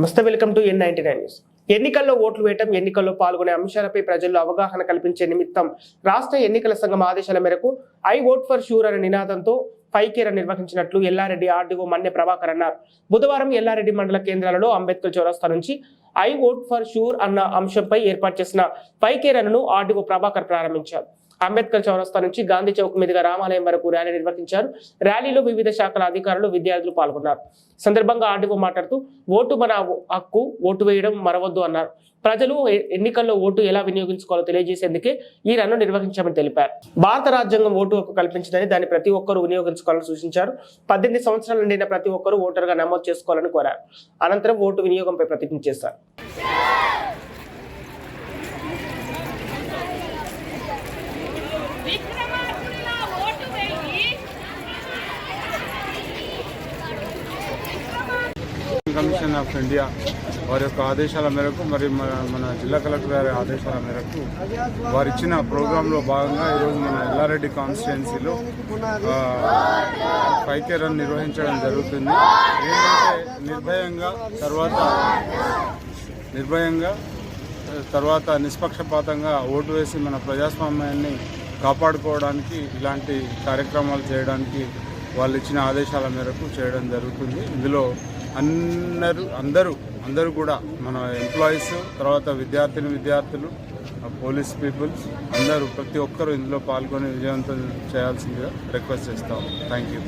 నమస్తే welcome to N ninety nine news. ఎన్నికల్లో ఓట్లు వేయటం ఎన్నికల్లో పాల్గొనే అంశాలపై ప్రజల్లో అవగాహన కల్పించే నిమిత్తం రాష్ట్ర ఎన్నికల సంఘం ఆదేశాల మేరకు ఐ ఓట్ ఫర్ షూర్ అనే నినాదంతో పైకేర నిర్వహించినట్లు ఎల్లారెడ్డి ఆర్డీఓ మన్నె ప్రభాకర్ అన్నారు. బుధవారం ఎల్లారెడ్డి మండల కేంద్రాలలో అంబేద్కర్ చౌరస్తా నుంచి ఐ ఓట్ ఫర్ షూర్ అన్న అంశంపై ఏర్పాటు చేసిన పైకేరను ఆర్డీఓ ప్రభాకర్ ప్రారంభించారు. అంబేద్కర్ చౌరస్తా నుంచి గాంధీ చౌక్ మీదుగా రామాలయం వరకు ర్యాలీ నిర్వహించారు. ర్యాలీలో వివిధ శాఖల అధికారులు విద్యార్థులు పాల్గొన్నారు. సందర్భంగా ఆర్డీఓ మాట్లాడుతూ ఓటు మన హక్కు ఓటు వేయడం మరవద్దు అన్నారు. ప్రజలు ఎన్నికల్లో ఓటు ఎలా వినియోగించుకోవాలో తెలియజేసేందుకే ఈ రన్ను నిర్వహించామని తెలిపారు. భారత రాజ్యాంగం ఓటు హక్కు కల్పించిందని దాన్ని ప్రతి ఒక్కరూ వినియోగించుకోవాలని సూచించారు. పద్దెనిమిది సంవత్సరాలు నిండిన ప్రతి ఒక్కరూ ఓటరుగా నమోదు చేసుకోవాలని కోరారు. అనంతరం ఓటు వినియోగంపై ప్రతిజ్ఞ చేశారు. కమిషన్ ఆఫ్ ఇండియా వారి యొక్క ఆదేశాల మేరకు మరి మన మన జిల్లా కలెక్టర్ గారి ఆదేశాల మేరకు వారు ఇచ్చిన ప్రోగ్రాంలో భాగంగా ఈరోజు మన ఎల్లారెడ్డి కాన్స్టిట్యున్సీలో పైకే రన్ నిర్వహించడం జరుగుతుంది. ఏంటంటే నిర్భయంగా తర్వాత నిర్భయంగా తర్వాత నిష్పక్షపాతంగా ఓటు వేసి మన ప్రజాస్వామ్యాన్ని కాపాడుకోవడానికి ఇలాంటి కార్యక్రమాలు చేయడానికి వాళ్ళు ఇచ్చిన ఆదేశాల మేరకు చేయడం జరుగుతుంది. ఇందులో అందరూ అందరూ అందరూ కూడా మన ఎంప్లాయీస్ తర్వాత విద్యార్థిని విద్యార్థులు పోలీస్ పీపుల్స్ అందరూ ప్రతి ఒక్కరూ ఇందులో పాల్గొని విజయవంతం చేయాల్సిందిగా రిక్వెస్ట్ చేస్తాం థ్యాంక్ యూ